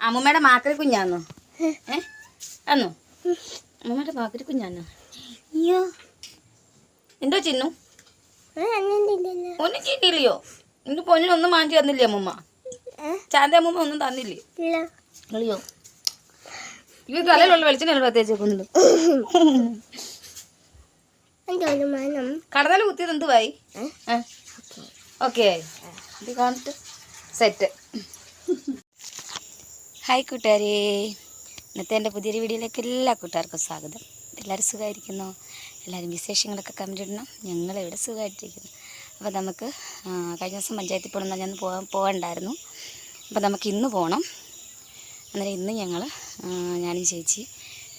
അമ്മൂമ്മയുടെ മാത്രം കുഞ്ഞാന്നോ? ഏ? അന്നോ അമ്മൂമ്മയുടെ മാത്രം കുഞ്ഞാന്നോ? അയ്യോ. എന്തോ ചിന്നു? ഒന്നും ചെയ്തില്ലയോ നിന്റെ പൊന്നിനൊന്നും മാറ്റി തന്നില്ലേ അമ്മൂമ്മ? ചാന്ത അമ്മൂമ്മ ഒന്നും തന്നില്ലേ? കളിയോ ഇത് തലയിലുള്ള വെളിച്ചെണ്ണ പ്രത്യേകിച്ച് വെക്കുന്നുണ്ട് കടന്നൽ കുത്തിയത് എന്തുവായി? ഓക്കെ. കാണിട്ട് സെറ്റ് ഹായ് കൂട്ടുകാരെ. ഇന്നത്തെ എന്റെ പുതിയൊരു വീഡിയോയിലേക്ക് എല്ലാ കൂട്ടുകാർക്കും സ്വാഗതം. എല്ലാവരും സുഖമായിരിക്കുന്നു? എല്ലാവരും വിശേഷങ്ങളൊക്കെ കമന്റ് ഇടണം. ഞങ്ങളിവിടെ സുഖമായിട്ടിരിക്കുന്നു. അപ്പോൾ നമുക്ക് കഴിഞ്ഞ ദിവസം പഞ്ചായത്തിൽ പോകണം ഞാൻ പോകാൻ പോകണ്ടായിരുന്നു. അപ്പോൾ നമുക്ക് ഇന്ന് പോകണം അന്നേരം ഇന്ന് ഞങ്ങൾ ഞാനും ചേച്ചി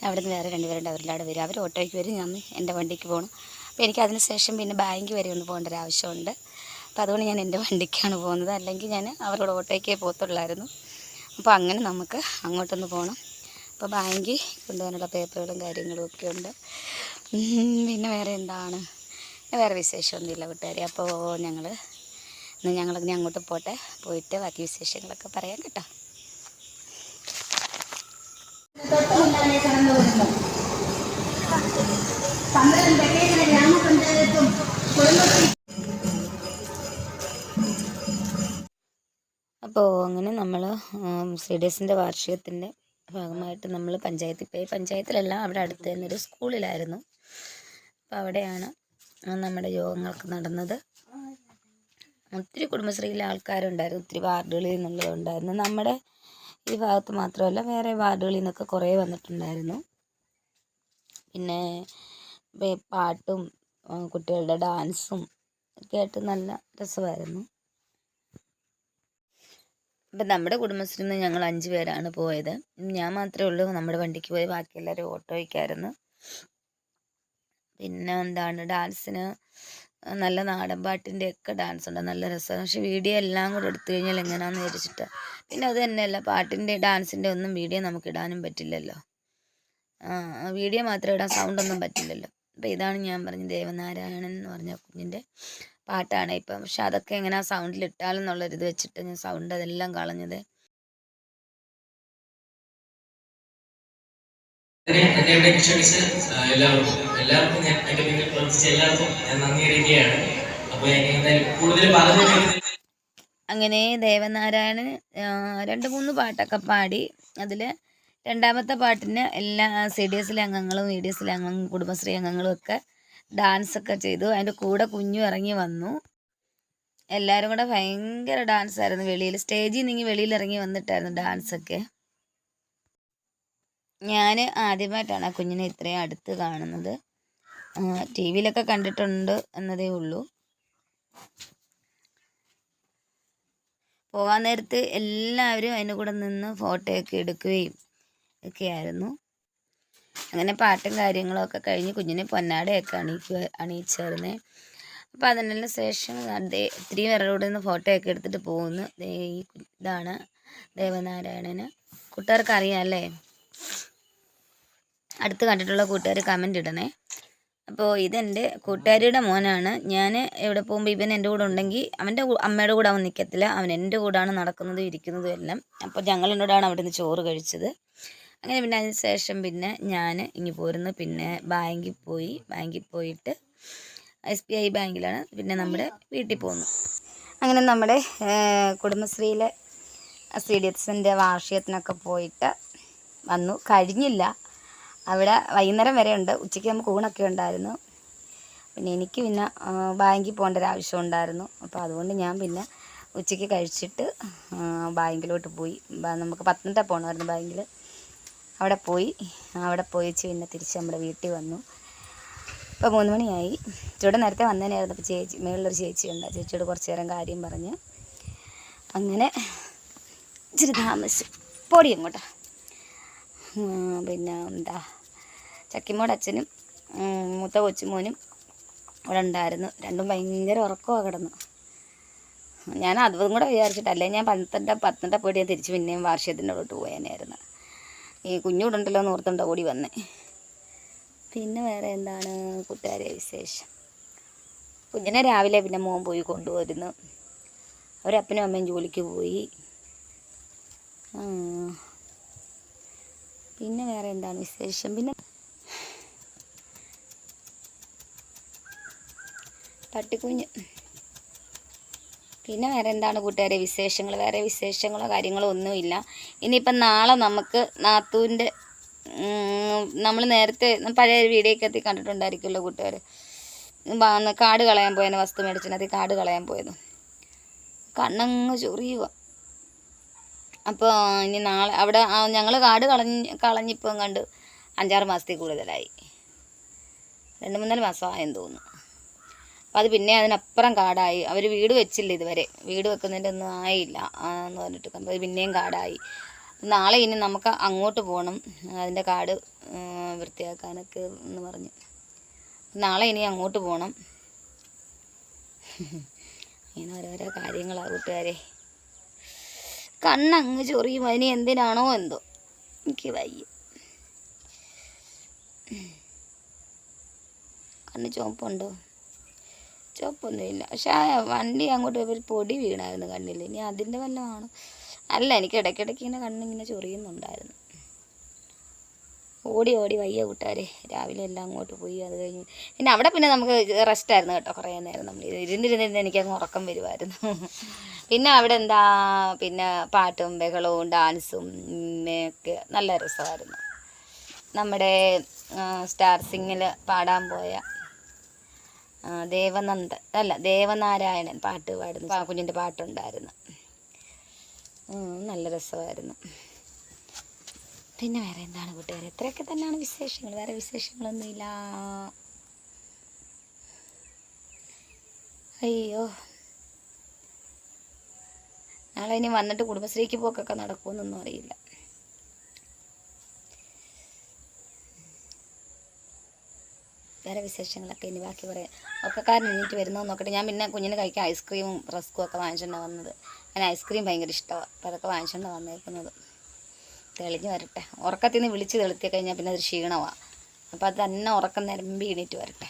അവിടെ നിന്ന് വേറെ രണ്ടുപേരുണ്ട്. അവരുടെ അവിടെ വരും. അവർ ഓട്ടോയ്ക്ക് വരും. ഞാൻ എന്റെ വണ്ടിക്ക് പോകണം അപ്പോൾ എനിക്ക് അതിന് ശേഷം പിന്നെ ബാങ്ക് വരെ ഒന്ന് പോകേണ്ട ഒരു ആവശ്യമുണ്ട്. അപ്പോൾ അതുകൊണ്ട് ഞാൻ എന്റെ വണ്ടിക്കാണ് പോകുന്നത്. അല്ലെങ്കിൽ ഞാൻ അവരോട് ഓട്ടോയ്ക്കേ പോകത്തുള്ളായിരുന്നു. അപ്പോൾ അങ്ങനെ നമുക്ക് അങ്ങോട്ടൊന്ന് പോകണം അപ്പോൾ ബാങ്കിൽ കൊണ്ടുപോകാനുള്ള പേപ്പറുകളും കാര്യങ്ങളും ഒക്കെ ഉണ്ട്. പിന്നെ വേറെ എന്താണ്? വേറെ വിശേഷമൊന്നുമില്ല കൂട്ടുകാരെ. അപ്പോൾ ഞങ്ങൾ ഇന്ന് ഞങ്ങൾ ഇനി അങ്ങോട്ട് പോട്ടെ. പോയിട്ട് ബാക്കി വിശേഷങ്ങളൊക്കെ പറയാം കേട്ടോ. അപ്പോൾ അങ്ങനെ നമ്മൾ സി ഡി എസിന്റെ വാർഷികത്തിന്റെ ഭാഗമായിട്ട് നമ്മൾ പഞ്ചായത്തിൽ പോയി. പഞ്ചായത്തിലല്ല അവിടെ അടുത്ത് തന്നെ ഒരു സ്കൂളിലായിരുന്നു. അപ്പോൾ അവിടെയാണ് നമ്മുടെ യോഗങ്ങൾക്ക് നടന്നത്. ഒത്തിരി കുടുംബശ്രീയിലെ ആൾക്കാരുണ്ടായിരുന്നു. ഒത്തിരി വാർഡുകളിൽ നിന്നുള്ളതുണ്ടായിരുന്നു നമ്മുടെ ഈ ഭാഗത്ത് മാത്രമല്ല വേറെ വാർഡുകളിൽ നിന്നൊക്കെ കുറേ വന്നിട്ടുണ്ടായിരുന്നു. പിന്നെ പാട്ടും കുട്ടികളുടെ ഡാൻസും ഒക്കെ ആയിട്ട് നല്ല രസമായിരുന്നു. അപ്പം നമ്മുടെ കുടുംബശ്രീയിൽ നിന്ന് ഞങ്ങൾ അഞ്ച് പേരാണ് പോയത്. ഞാൻ മാത്രമേ ഉള്ളൂ. നമ്മുടെ വണ്ടിക്ക് പോയി ബാക്കി എല്ലാവരും ഓട്ടോയ്ക്കായിരുന്നു. പിന്നെ എന്താണ് ഡാൻസിന് നല്ല നാടൻ പാട്ടിന്റെ ഒക്കെ ഡാൻസ് ഉണ്ട്. നല്ല രസമാണ്. പക്ഷെ വീഡിയോ എല്ലാം കൂടെ എടുത്തു കഴിഞ്ഞാൽ എങ്ങനെയാണെന്ന് വിചാരിച്ചിട്ട്. പിന്നെ അത് തന്നെയല്ല പാട്ടിന്റെ ഡാൻസിന്റെ ഒന്നും വീഡിയോ നമുക്ക് ഇടാനും പറ്റില്ലല്ലോ. വീഡിയോ മാത്രം ഇടാൻ സൗണ്ട് ഒന്നും പറ്റില്ലല്ലോ. അപ്പോൾ ഇതാണ് ഞാൻ പറഞ്ഞ ദേവനാരായണൻ എന്ന് പറഞ്ഞ കുഞ്ഞിന്റെ പാട്ടാണ് ഇപ്പം. പക്ഷെ അതൊക്കെ എങ്ങനെ ആ ഇട്ടാലെന്നുള്ളൊരിത് വെച്ചിട്ട് ഞാൻ സൗണ്ട് അതെല്ലാം കളഞ്ഞത്. എന്നെ എല്ലാവർക്കും എല്ലാവർക്കും ഞാൻ എന്റെ പിന്നിൽ പ്രവർത്തിച്ച എല്ലാവർക്കും ഞാൻ നന്ദി അറിയിക്കുകയാണ്. അപ്പോൾ കൂടുതൽ പറഞ്ഞു അങ്ങനെ ദേവനാരായണൻ രണ്ടു രണ്ട് മൂന്ന് പാട്ടൊക്കെ പാടി. അതിൽ രണ്ടാമത്തെ പാട്ടിന് എല്ലാ സി ഡി എസിലെ അംഗങ്ങളും ഇ ഡി എസിലെ അംഗങ്ങളും കുടുംബശ്രീ അംഗങ്ങളും ഒക്കെ ഡാൻസ് ഒക്കെ ചെയ്തു. അതിന്റെ കൂടെ കുഞ്ഞു ഇറങ്ങി വന്നു. എല്ലാവരും കൂടെ ഭയങ്കര ഡാൻസ് ആയിരുന്നു വെളിയിൽ. സ്റ്റേജിൽ നിന്ന് വെളിയിൽ ഇറങ്ങി വന്നിട്ടായിരുന്നു ഡാൻസ് ഒക്കെ ഞാൻ ആദ്യമായിട്ടാണ് ആ കുഞ്ഞിനെ ഇത്രയും അടുത്ത് കാണുന്നത്. ടി വിയിലൊക്കെ കണ്ടിട്ടുണ്ട് എന്നതേ ഉള്ളൂ. പോകാൻ നേരത്ത് എല്ലാവരും അതിന്റെ കൂടെ നിന്ന് ഫോട്ടോയൊക്കെ എടുക്കുകയും ഒക്കെയായിരുന്നു. അങ്ങനെ പാട്ടും കാര്യങ്ങളൊക്കെ കഴിഞ്ഞ് കുഞ്ഞിനെ പൊന്നാടയൊക്കെ അണിയിക്കുക അണിയിച്ചായിരുന്നേ അപ്പോൾ അതിനെല്ലാം ശേഷം ദേ ഒത്തിരി പേരുടെ നിന്ന് ഫോട്ടോയൊക്കെ എടുത്തിട്ട് പോകുന്നു. ഈ ഇതാണ് ദേവനാരായണന്. കൂട്ടുകാർക്ക് അറിയാം അല്ലേ അടുത്ത് കണ്ടിട്ടുള്ള കൂട്ടുകാർ കമന്റ് ഇടണേ. അപ്പോൾ ഇതെന്റെ കൂട്ടുകാരിയുടെ മോനാണ്. ഞാൻ എവിടെ പോകുമ്പോൾ ഇവൻ എന്റെ കൂടെ ഉണ്ടെങ്കിൽ അവന്റെ അമ്മയുടെ കൂടെ അവൻ നിൽക്കത്തില്ല അവൻ എന്റെ കൂടാണ് നടക്കുന്നതും ഇരിക്കുന്നതും എല്ലാം. അപ്പോൾ ഞങ്ങൾ അവിടെ നിന്ന് ചോറ് കഴിച്ചത്. അങ്ങനെ പിന്നെ അതിന് ശേഷം പിന്നെ ഞാൻ ഇങ്ങ് പോരുന്നു. പിന്നെ ബാങ്കിൽ പോയി. ബാങ്കിൽ പോയിട്ട് എസ് ബി ഐ ബാങ്കിലാണ് പിന്നെ നമ്മുടെ വീട്ടിൽ പോന്നു അങ്ങനെ നമ്മുടെ കുടുംബശ്രീയിലെ സി ഡി എസിന്റെ വാർഷികത്തിനൊക്കെ പോയിട്ട് വന്നു. കഴിഞ്ഞില്ല. അവിടെ വൈകുന്നേരം വരെ ഉണ്ട്. ഉച്ചയ്ക്ക് നമുക്ക് ഊണൊക്കെ ഉണ്ടായിരുന്നു. പിന്നെ എനിക്ക് പിന്നെ ബാങ്കിൽ പോകേണ്ട ഒരു ആവശ്യം ഉണ്ടായിരുന്നു. അപ്പോൾ അതുകൊണ്ട് ഞാൻ പിന്നെ ഉച്ചയ്ക്ക് കഴിച്ചിട്ട് ബാങ്കിലോട്ട് പോയി. നമുക്ക് പത്തനംതിട്ട പോകണമായിരുന്നു ബാങ്കിൽ. അവിടെ പോയി. അവിടെ പോയിച്ച് പിന്നെ തിരിച്ച് നമ്മുടെ വീട്ടിൽ വന്നു. ഇപ്പോൾ മൂന്ന് മണിയായി. ചേട്ടൻ നേരത്തെ വന്നതിനായിരുന്നു അപ്പോൾ ചേച്ചി മേളിലൊരു ചേച്ചിയുണ്ട്. ചേച്ചിയോട് കുറച്ച് നേരം കാര്യം പറഞ്ഞ് അങ്ങനെ ഇച്ചിരി താമസിച്ചു. പൊടി അങ്ങോട്ടാ. പിന്നെ എന്താ ചക്കിമോടെ അച്ഛനും മൂത്ത കൊച്ചുമോനും ഇവിടെ ഉണ്ടായിരുന്നു. രണ്ടും ഭയങ്കര ഉറക്കമാണ് കിടന്നു. ഞാൻ അതും കൂടെ വിചാരിച്ചിട്ടല്ലേ ഞാൻ പന്ത്രണ്ട പത്തനംതിട്ട പോയിട്ട് ഞാൻ തിരിച്ച് പിന്നെയും വാർഷികത്തിന്റെ അവിടോട്ട് പോയേനായിരുന്നു. ഈ കുഞ്ഞൂടുണ്ടല്ലോ എന്ന് ഓർത്തുണ്ടോ ഓടി വന്നേ. പിന്നെ വേറെ എന്താണ് കൂട്ടുകാരെ വിശേഷം? കുഞ്ഞിനെ രാവിലെ പിന്നെ മോൻ പോയി കൊണ്ടുവരുന്നു. അവരപ്പനും അമ്മയും ജോലിക്ക് പോയി. പിന്നെ വേറെ എന്താണ് വിശേഷം? പിന്നെ പട്ടിക്കുഞ്ഞ് പിന്നെ വേറെ എന്താണ് കൂട്ടുകാരെ വിശേഷങ്ങൾ? വേറെ വിശേഷങ്ങളോ കാര്യങ്ങളോ ഒന്നുമില്ല. ഇനിയിപ്പം നാളെ നമുക്ക് നാത്തൂന്റെ നമ്മൾ നേരത്തെ പഴയ ഒരു ഒക്കെ എത്തി കണ്ടിട്ടുണ്ടായിരിക്കുമല്ലോ കൂട്ടുകാർ കാട് കളയാൻ പോയതിന് വസ്തു മേടിച്ചിനത് കാട് കളയാൻ പോയത് കണ്ണങ്ങ് ചൊറിയുക അപ്പോൾ ഇനി നാളെ അവിടെ ഞങ്ങൾ കാട് കളഞ്ഞ് കളഞ്ഞിപ്പം കണ്ട് അഞ്ചാറ് മാസത്തിൽ കൂടുതലായി. രണ്ട് മൂന്നാൽ മാസമായെന്ന് തോന്നുന്നു. അപ്പോൾ അത് പിന്നെ അതിനപ്പുറം കാടായി. അവർ വീട് വെച്ചില്ല ഇതുവരെ. വീട് വെക്കുന്നതിന്റെ ഒന്നും ആയില്ല എന്ന് പറഞ്ഞിട്ട് അത് പിന്നെയും കാടായി. നാളെ ഇനി നമുക്ക് അങ്ങോട്ട് പോകണം അതിന്റെ കാട് വൃത്തിയാക്കാനൊക്കെ എന്ന് പറഞ്ഞു. നാളെ ഇനി അങ്ങോട്ട് പോകണം ഇങ്ങനെ ഓരോരോ കാര്യങ്ങളാണ് കൂട്ടുകാരെ. കണ്ണങ്ങ് ചൊറിയും. അതിന് എന്തിനാണോ എന്തോ. എനിക്ക് വയ്യ. കണ്ണ് ചുവപ്പുണ്ടോ? ചുവപ്പൊന്നുമില്ല പക്ഷെ ആ വണ്ടി അങ്ങോട്ട് ഒരു പൊടി വീണായിരുന്നു കണ്ണിൽ ഇനി അതിന്റെ വല്ലതാണ് അല്ല എനിക്ക് ഇടയ്ക്കിടയ്ക്ക് ഇങ്ങനെ കണ്ണിങ്ങനെ ചൊറിയുന്നുണ്ടായിരുന്നു. ഓടി ഓടി വയ്യ കൂട്ടുകാരെ. രാവിലെ എല്ലാം അങ്ങോട്ട് പോയി. അത് കഴിഞ്ഞ് പിന്നെ അവിടെ പിന്നെ നമുക്ക് റെസ്റ്റ് ആയിരുന്നു കേട്ടോ. കുറേ നേരം നമ്മൾ ഇരുന്നിരുന്നിരുന്ന് എനിക്കങ്ങ് ഉറക്കം വരുമായിരുന്നു. പിന്നെ അവിടെ എന്താ? പിന്നെ പാട്ടും ബഹളവും ഡാൻസും ഒക്കെ നല്ല രസമായിരുന്നു. നമ്മുടെ സ്റ്റാർ സിംഗിൽ പാടാൻ പോയ ദേവനന്ദ അല്ല ദേവനാരായണൻ പാട്ട് പാടുന്ന കുഞ്ഞിന്റെ പാട്ടുണ്ടായിരുന്നു. നല്ല രസമായിരുന്നു. പിന്നെ വേറെ എന്താണ് കൂട്ടുകാർ ഇത്രയൊക്കെ തന്നെയാണ് വിശേഷങ്ങൾ. വേറെ വിശേഷങ്ങളൊന്നുമില്ല. അയ്യോ. നാളെ ഇനി വന്നിട്ട് കുടുംബശ്രീക്ക് പോക്കൊക്കെ നടക്കുമെന്നൊന്നും അറിയില്ല. വേറെ വിശേഷങ്ങളൊക്കെ ഇനി ബാക്കി പറയാം. ഒക്കെ കാരണം എണീറ്റ് വരുന്നോ നോക്കട്ടെ. ഞാൻ പിന്നെ കുഞ്ഞിന് കഴിക്കാൻ ഐസ്ക്രീമും റസ്കും ഒക്കെ വാങ്ങിച്ചുകൊണ്ടാണ് വന്നത്. ഞാൻ ഐസ്ക്രീം ഭയങ്കര ഇഷ്ടമാണ് അപ്പോൾ അതൊക്കെ വാങ്ങിച്ചുകൊണ്ടാണ് വന്നേക്കുന്നത്. തെളിഞ്ഞ് വരട്ടെ. ഉറക്കത്തിൽ നിന്ന് വിളിച്ച് തെളുത്തി കഴിഞ്ഞാൽ പിന്നെ അതൊരു ക്ഷീണമാണ് അപ്പോൾ അത് തന്നെ ഉറക്കം നിരമ്പി എണീറ്റ് വരട്ടെ.